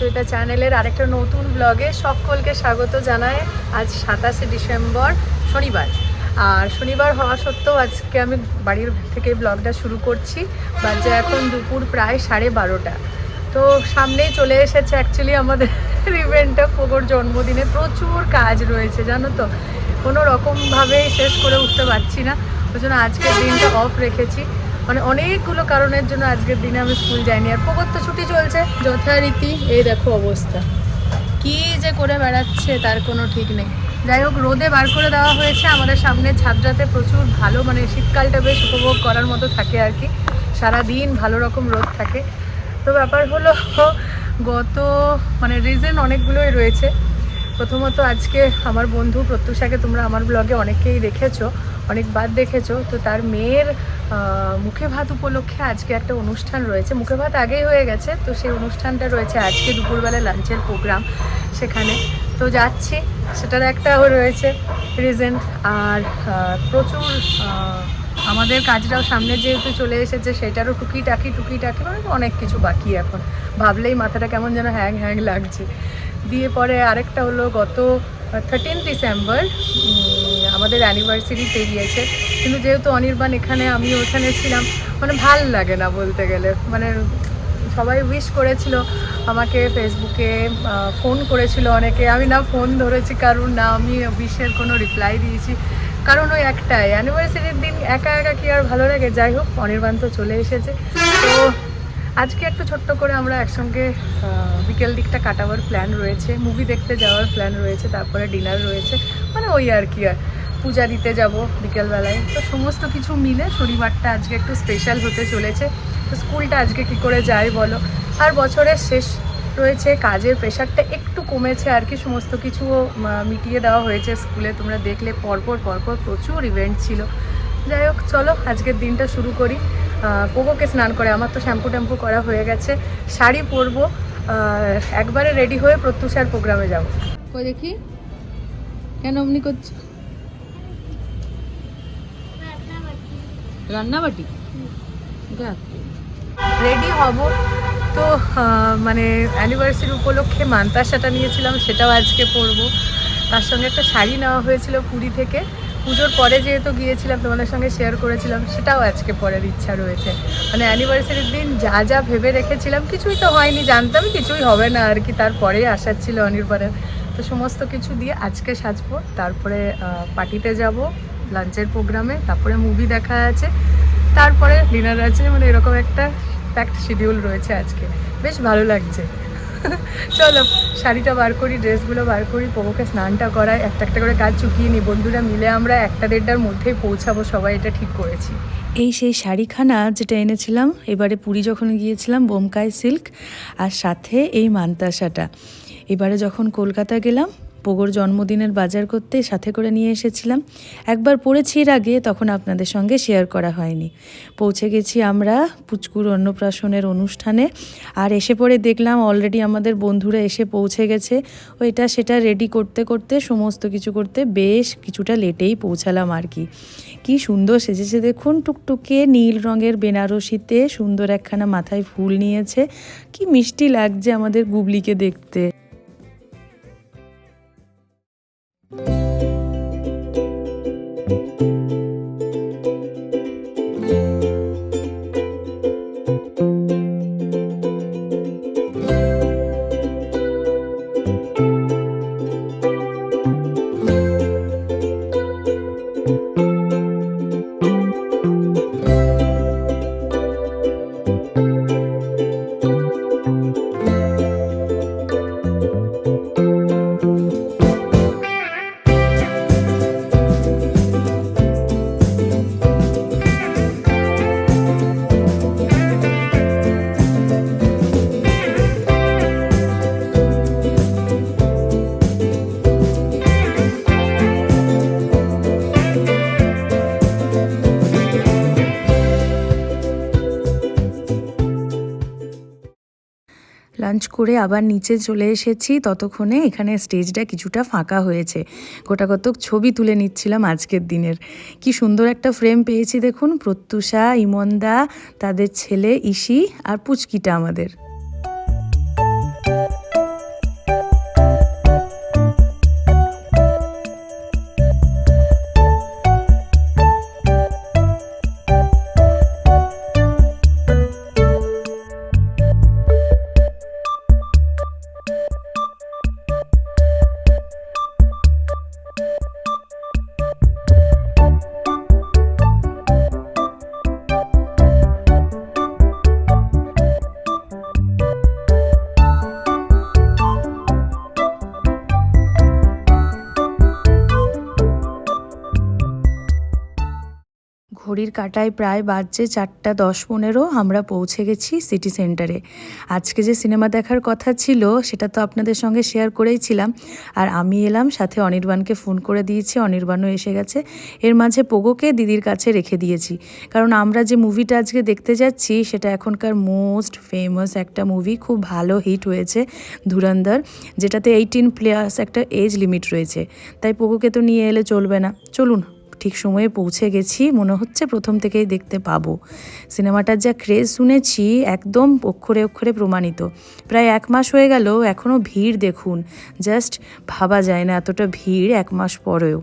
সঞ্চয়িতা চ্যানেলের আরেকটা নতুন ব্লগে সকলকে স্বাগত জানায় আজ সাতাশে ডিসেম্বর, শনিবার। আর শনিবার হওয়া সত্ত্বেও আজকে আমি বাড়ির থেকে ব্লগটা শুরু করছি। বাজে এখন দুপুর প্রায় সাড়ে বারোটা। তো সামনেই চলে এসেছে অ্যাকচুয়ালি আমাদের ইভেন্টটা পোগোর জন্মদিনে প্রচুর কাজ রয়েছে, জানো তো? কোনো রকমভাবে শেষ করে উঠতে পারছি না। ওই জন্য আজকের দিনটা অফ রেখেছি। মানে অনেকগুলো কারণের জন্য আজকের দিনে আমি স্কুল যাইনি। আর পোগোর তো ছুটি চলছে। যথারীতি এই দেখো অবস্থা। কি যে করে বেড়াচ্ছে, তার কোনো ঠিক নেই। যাই হোক, রোদে বার করে দেওয়া হয়েছে। আমাদের সামনে ছাদটাতে প্রচুর ভালো মানে শীতকালটা বেশ উপভোগ করার মতো থাকে আর কি। সারাদিন ভালো রকম রোদ থাকে। তো ব্যাপার হলো, গত মানে রিজন অনেকগুলোই রয়েছে। প্রথমত আজকে আমার বন্ধু প্রত্যুষাকে তোমরা আমার ব্লগে অনেকেই দেখেছ। অনেকবার দেখেছ, তো তার মেয়ের মুখে ভাত উপলক্ষে আজকে একটা অনুষ্ঠান রয়েছে। মুখে ভাত আগেই হয়ে গেছে, তো সেই অনুষ্ঠানটা রয়েছে আজকে দুপুরবেলা লাঞ্চের প্রোগ্রাম সেখানে। তো যাচ্ছি, সেটার একটা রয়েছে রিজন আর প্রচুর আমাদের কাজটাও সামনে যেহেতু চলে এসেছে, সেটারও টুকিটাকি টুকিটাকি মানে অনেক কিছু বাকি এখন। ভাবলেই মাথাটা কেমন যেন হ্যাং হ্যাং লাগছে। দিয়ে পরে আরেকটা হলো গত থার্টিন ডিসেম্বর আমাদের অ্যানিভার্সারি পেরিয়েছে। কিন্তু যেহেতু অনির্বাণ এখানে আমি ওখানে ছিলাম মানে ভালো লাগে না বলতে গেলে। মানে সবাই উইশ করেছিল আমাকে ফেসবুকে ফোন করেছিল অনেকে। আমি না ফোন ধরেছি, কারণ না আমি উইশের কোনো রিপ্লাই দিয়েছি। কারণ ওই একটাই অ্যানিভার্সারির দিন একা একা কি আর ভালো লাগে? যাই হোক, অনির্বাণ তো চলে এসেছে। তো আজকে একটু ছোট্ট করে আমরা একসঙ্গে বিকেল দিকটা কাটাবার প্ল্যান রয়েছে। মুভি দেখতে যাওয়ার প্ল্যান রয়েছে, তারপরে ডিনার রয়েছে। মানে ওই আর কি আর। পূজা দিতে যাব বিকেলবেলায়। তো সমস্ত কিছু মিলে শনিবারটা আজকে একটু স্পেশাল হতে চলেছে। তো স্কুলটা আজকে কি করে যায় বলো? আর বছরের শেষ রয়েছে, কাজের প্রেশারটা একটু কমেছে আর কি। সমস্ত কিছু মিটিয়ে দেওয়া হয়েছে স্কুলে। তোমরা দেখলে পরপর পরপর প্রচুর ইভেন্ট ছিল। যাই হোক, চলো আজকের দিনটা শুরু করি। পোগোকে স্নান করে, আমার তো শ্যাম্পু ট্যাম্পু করা হয়ে গেছে। শাড়ি পরবো একবারে রেডি হয়ে প্রত্যুষার প্রোগ্রামে যাব। দেখি? কেন অমনি করছ? রান্নাবাটি? রেডি হব। তো মানে অ্যানিভার্সারি উপলক্ষে মান্তাসাটা নিয়েছিলাম, সেটাও আজকে পরবো। তার সঙ্গে একটা শাড়ি নেওয়া হয়েছিল পুরী থেকে। পুজোর পরে যেহেতু গিয়েছিলাম, তোমাদের সঙ্গে শেয়ার করেছিলাম, সেটাও আজকে পরের ইচ্ছা রয়েছে। মানে অ্যানিভার্সারির দিন যা যা ভেবে রেখেছিলাম, কিছুই তো হয়নি, জানতাম কিছুই হবে না আর কি তারপরেই আসার ছিল অনির্বাণের। তো সমস্ত কিছু দিয়ে আজকে সাজবো, তারপরে পার্টিতে যাব। লাঞ্চের প্রোগ্রামে, তারপরে মুভি দেখা আছে, তারপরে ডিনার আছে মানে এরকম একটা প্যাক্ট শিডিউল রয়েছে আজকে। বেশ ভালো লাগছে। চলো, শাড়িটা বার করি ড্রেসগুলো বার করি পোবোকে স্নানটা করায় একটা একটা করে কাজ চুকিয়ে নিই। বন্ধুরা মিলে আমরা একটা দেড়টার মধ্যেই পৌঁছাবো, সবাই এটা ঠিক করেছি। এই সেই শাড়িখানা যেটা এনেছিলাম, এবারে পুরী যখন গিয়েছিলাম, বোমকাই সিল্ক, আর সাথে এই মান্তাসাটা। এবারে যখন কলকাতা গেলাম পোগোর জন্মদিনের বাজার করতে সাথে করে নিয়ে এসেছিলাম। একবার পড়েছি এর আগে, তখন আপনাদের সঙ্গে শেয়ার করা হয়নি। পৌঁছে গেছি আমরা পুচকুর অন্নপ্রাশনের অনুষ্ঠানে। আর এসে পরে দেখলাম অলরেডি আমাদের বন্ধুরা এসে পৌঁছে গেছে। ও এটা সেটা রেডি করতে করতে, সমস্ত কিছু করতে বেশ কিছুটা লেটেই পৌঁছালাম আর কি। কি সুন্দর সেজেছে দেখুন, টুকটুকে নীল রঙের বেনারসিতে সুন্দর একখানা মাথায় ফুল নিয়েছে। কি মিষ্টি লাগছে আমাদের গুবলিকে দেখতে। লাঞ্চ করে আবার নিচে চলে এসেছি। ততক্ষণে এখানে স্টেজটা কিছুটা ফাঁকা হয়েছে। গোটা কতক ছবি তুলে নিচ্ছিলাম আজকের দিনের। কি সুন্দর একটা ফ্রেম পেয়েছি দেখুন। প্রত্যুষা, ইমন্দা, তাদের ছেলে, ইসি আর পুচকিটা আমাদের। ঘড়ির কাটায় প্রায় বাজছে চারটা দশ পনেরো, আমরা পৌঁছে গেছি সিটি সেন্টারে। আজকে যে সিনেমা দেখার কথা ছিল, সেটা তো আপনাদের সঙ্গে শেয়ার করেইছিলাম আর আমি এলাম, সাথে অনির্বাণকে ফোন করে দিয়েছি, অনির্বাণও এসে গেছে। এর মাঝে পোগোকে দিদির কাছে রেখে দিয়েছি। কারণ আমরা যে মুভিটা আজকে দেখতে যাচ্ছি, সেটা এখনকার মোস্ট ফেমাস একটা মুভি খুব ভালো হিট হয়েছে ধুরন্ধর, যেটাতে এইটিন প্লাস একটা এজ লিমিট রয়েছে। তাই পোগোকে তো নিয়ে এলে চলবে না। চলুন। ঠিক সময়ে পৌঁছে গেছি, মনে হচ্ছে প্রথম থেকেই দেখতে পাবো। সিনেমাটার যা ক্রেজ শুনেছি একদম অক্ষরে অক্ষরে প্রমাণিত। প্রায় এক মাস হয়ে গেল এখনও ভিড় দেখুন। জাস্ট ভাবা যায় না এতটা ভিড় এক মাস পরেও।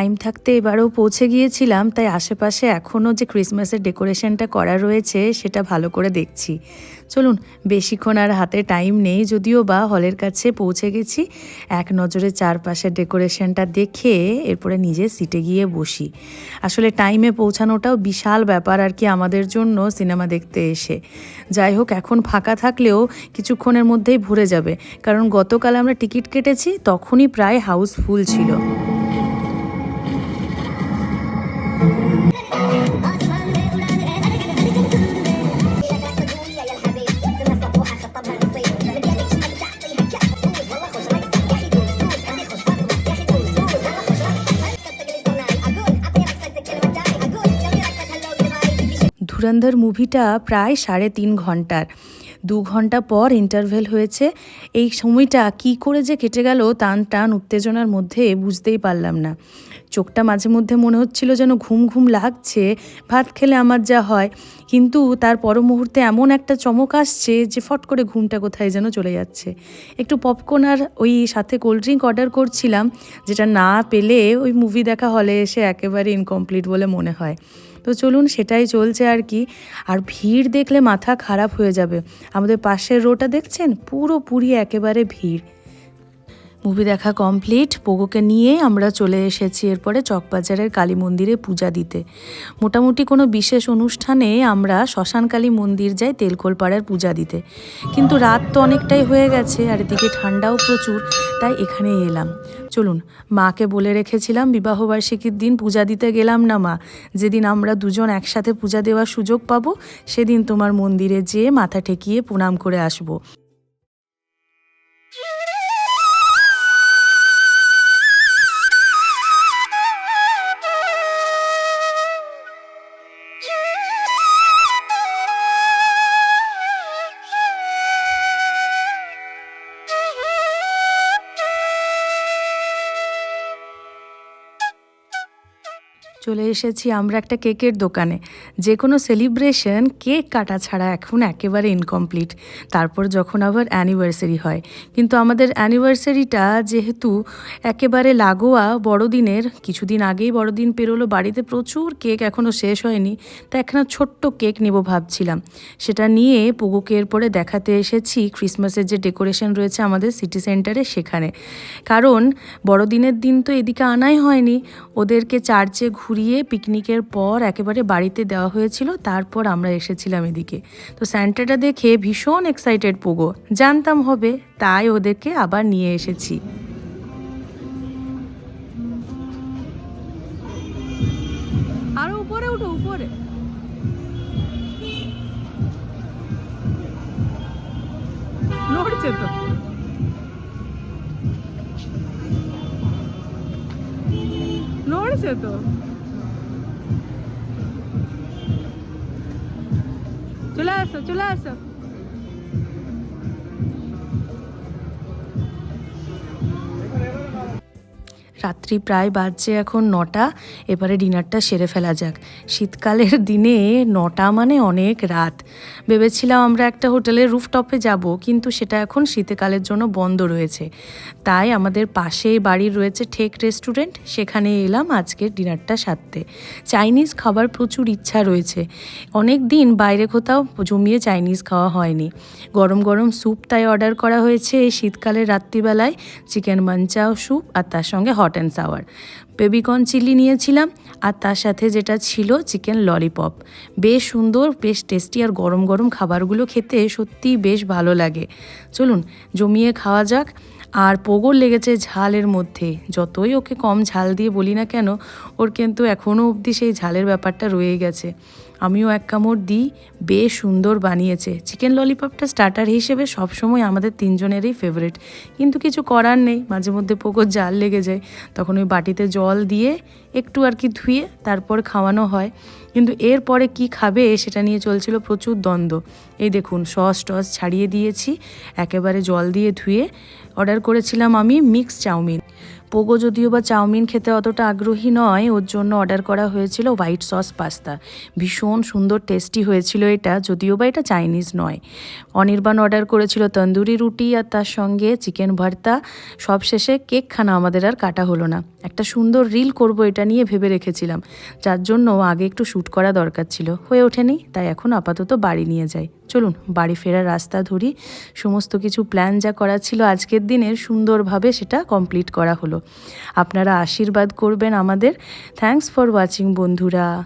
টাইম থাকতে এবারেও পৌঁছে গিয়েছিলাম, তাই আশেপাশে এখনও যে ক্রিসমাসের ডেকোরেশনটা করা রয়েছে, সেটা ভালো করে দেখছি। চলুন, বেশিক্ষণ আর হাতে টাইম নেই, যদিও বা হলের কাছে পৌঁছে গেছি। এক নজরে চারপাশের ডেকোরেশনটা দেখে এরপরে নিজে সিটে গিয়ে বসি। আসলে টাইমে পৌঁছানোটাও বিশাল ব্যাপার আর কি আমাদের জন্য সিনেমা দেখতে এসে। যাই হোক, এখন ফাঁকা থাকলেও কিছুক্ষণের মধ্যেই ভরে যাবে। কারণ গতকাল আমরা টিকিট কেটেছি, তখনই প্রায় হাউসফুল ছিল। ধুরন্ধর মুভিটা প্রায় সাড়ে তিন ঘণ্টার। দু ঘণ্টা পর ইন্টারভেল হয়েছে। এই সময়টা কি করে যে কেটে গেল, টান টান উত্তেজনার মধ্যে বুঝতেই পারলাম না। চোখটা মাঝে মধ্যে মনে হচ্ছিল যেন ঘুম ঘুম লাগছে, ভাত খেলে আমার যা হয়। কিন্তু তার পর মুহূর্তে এমন একটা চমক আসছে যে ফট করে ঘুমটা কোথায় যেন চলে যাচ্ছে। একটু পপকর্ন আর ওই সাথে কোল্ড ড্রিঙ্ক অর্ডার করছিলাম, যেটা না পেলে ওই মুভি দেখা হলে এসে একেবারে ইনকমপ্লিট বলে মনে হয়। তো চলুন সেটাই চলছে আর কি। আর ভিড় দেখলে মাথা খারাপ হয়ে যাবে। আমাদের পাশের রোটা দেখছেন? পুরোপুরি একেবারে ভিড়। মুভি দেখা কমপ্লিট পোগোকে নিয়ে আমরা চলে এসেছি এরপরে চকবাজারের কালী মন্দিরে পূজা দিতে। মোটামুটি কোনো বিশেষ অনুষ্ঠানে আমরা শ্মশানকালী মন্দির যাই তেলকোলপাড়ার পূজা দিতে। কিন্তু রাত তো অনেকটাই হয়ে গেছে, আর এদিকে ঠান্ডাও প্রচুর, তাই এখানেই এলাম। চলুন, মাকে বলে রেখেছিলাম বিবাহবার্ষিকীর দিন পূজা দিতে গেলাম না মা। যেদিন আমরা দুজন একসাথে পূজা দেওয়ার সুযোগ পাবো, সেদিন তোমার মন্দিরে যেয়ে মাথা ঠেকিয়ে প্রণাম করে আসব। চলে এসেছি আমরা একটা কেকের দোকানে। যে কোনো সেলিব্রেশন কেক কাটা ছাড়া এখন একেবারে ইনকমপ্লিট তারপর যখন আবার অ্যানিভার্সারি হয়। কিন্তু আমাদের অ্যানিভার্সারিটা যেহেতু একেবারে লাগোয়া বড়দিনের, কিছুদিন আগেই বড়দিন পেরোলো, বাড়িতে প্রচুর কেক এখনও শেষ হয়নি, তা একখানা ছোট্ট কেক নেব ভাবছিলাম। সেটা নিয়ে পুগুকে এরপরে দেখাতে এসেছি ক্রিসমাসের যে ডেকোরেশন রয়েছে আমাদের সিটি সেন্টারে সেখানে। কারণ বড়দিনের দিন তো এদিকে আনাই হয়নি, ওদেরকে চার্চে ঘুরিয়ে পিকনিকের পর একেবারে বাড়িতে দেওয়া হয়েছিল, তারপর আমরা এসেছিলাম এদিকে। তো স্যান্টাটা দেখে ভীষণ এক্সাইটেড পোগো। জানতাম হবে, তাই ওদেরকে আবার নিয়ে এসেছি। আরও উপরে উঠো, উপরে। নড়ছে তো। নড়ছে তো। চলে আসো। রাত্রি প্রায় বাজছে এখন নটা, এবারে ডিনারটা সেরে ফেলা যাক। শীতকালের দিনে নটা মানে অনেক রাত। ভেবেছিলাম আমরা একটা হোটেলের রুফটপে যাব, কিন্তু সেটা এখন শীতকালের জন্য বন্ধ রয়েছে। তাই আমাদের পাশেই বাড়ির রয়েছে ঠেক রেস্টুরেন্ট, সেখানে এলাম আজকের ডিনারটা সারতে। চাইনিজ খাবার প্রচুর ইচ্ছা রয়েছে। অনেক দিন বাইরে কোথাও জমিয়ে চাইনিজ খাওয়া হয়নি। গরম গরম স্যুপ তাই অর্ডার করা হয়েছে এই শীতকালের রাত্রিবেলায়, চিকেন মাঞ্চাও স্যুপ, আর তার সঙ্গে hot and sour. Baby corn chilli নিয়েছিলাম আর তার সাথে যেটা ছিল চিকেন ললিপপ। বেশ সুন্দর, বেশ টেস্টি আর গরম গরম খাবারগুলো খেতে সত্যিই বেশ ভালো লাগে। চলুন, জমিয়ে খাওয়া যাক। আর পোগর লেগেছে ঝালের মধ্যে। যতই ওকে কম ঝাল দিয়ে বলি না কেন, ওর কিন্তু এখনও অবধি সেই ঝালের ব্যাপারটা রয়ে গেছে। আমিও এক কামড় দিই, বেশ সুন্দর বানিয়েছে। চিকেন ললিপপটা স্টার্টার হিসেবে সবসময় আমাদের তিনজনেরই ফেভারিট কিন্তু কিছু করার নেই, মাঝে মধ্যে পোকোর জাল লেগে যায়। তখন ওই বাটিতে জল দিয়ে একটু আর কি ধুয়ে তারপর খাওয়ানো হয়। কিন্তু এরপরে কি খাবে সেটা নিয়ে চলছিল প্রচুর দ্বন্দ্ব। এই দেখুন, সস টস ছাড়িয়ে দিয়েছি, একেবারে জল দিয়ে ধুয়ে অর্ডার করেছিলাম আমি মিক্স চাউমিন। পোগো যদিও বা চাউমিন খেতে অতটা আগ্রহী নয়, ওর জন্য অর্ডার করা হয়েছিল হোয়াইট সস পাস্তা। ভীষণ সুন্দর, টেস্টি হয়েছিল এটা, যদিও বা এটা চাইনিজ নয়। অনির্বাণ অর্ডার করেছিল তন্দুরি রুটি আর তার সঙ্গে চিকেন ভর্তা। সব শেষে কেক খানা আমাদের আর কাটা হলো না। একটা সুন্দর রিল করব এটা নিয়ে ভেবে রেখেছিলাম। যার জন্য আগে একটু শ্যুট করা দরকার ছিল। হয়ে ওঠেনি, তাই এখন আপাতত বাড়ি নিয়ে যাই। চলুন, বাড়ি ফেরার রাস্তা ধরি। সমস্ত কিছু প্ল্যান যা করা ছিল আজকের দিনের সুন্দরভাবে সেটা কমপ্লিট করা হলো। আপনারা আশীর্বাদ করবেন আমাদের। থ্যাংকস ফর ওয়াচিং বন্ধুরা।